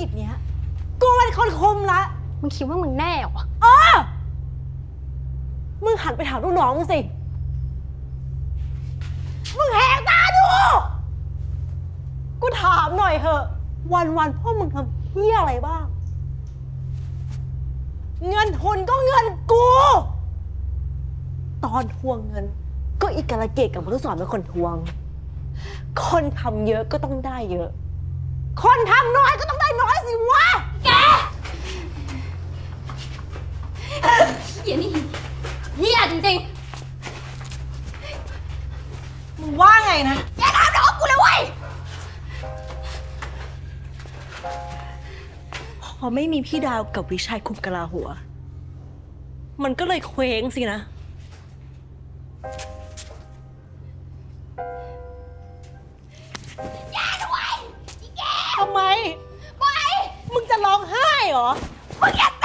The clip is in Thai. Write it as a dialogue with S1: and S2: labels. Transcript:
S1: กิจเนี้ย กูเป็นคนคมละ
S2: มึงคิดว่ามึงแน่เหรอ
S1: เออ มึงหันไปถามลูกน้องมึงสิ มึงแหกตาดู กูถามหน่อยเถอะ วันๆพ่อมึงทำเพี้ยอะไรบ้าง เงินทุนก็เงินกู ตอนทวงเงิน ก็อีกาละเกตกับมนุษสอนเป็นคนทวง คนทำเยอะก็ต้องได้เยอะ คนทำน้อยก็ต้องได้
S2: เหี้ยนี่เหี้ยจริง
S1: มึงว่าไงนะ ๆ
S2: อย่าทำน้องกูเลยเว้ย
S1: พอไม่มีพี่ดาวกับวิชัยคุมกะลาหัว มันก็เลยเคว้งสินะ ทำไม
S2: ไป
S1: มึงจะร้องไห้เหรอ
S2: มึงอย่า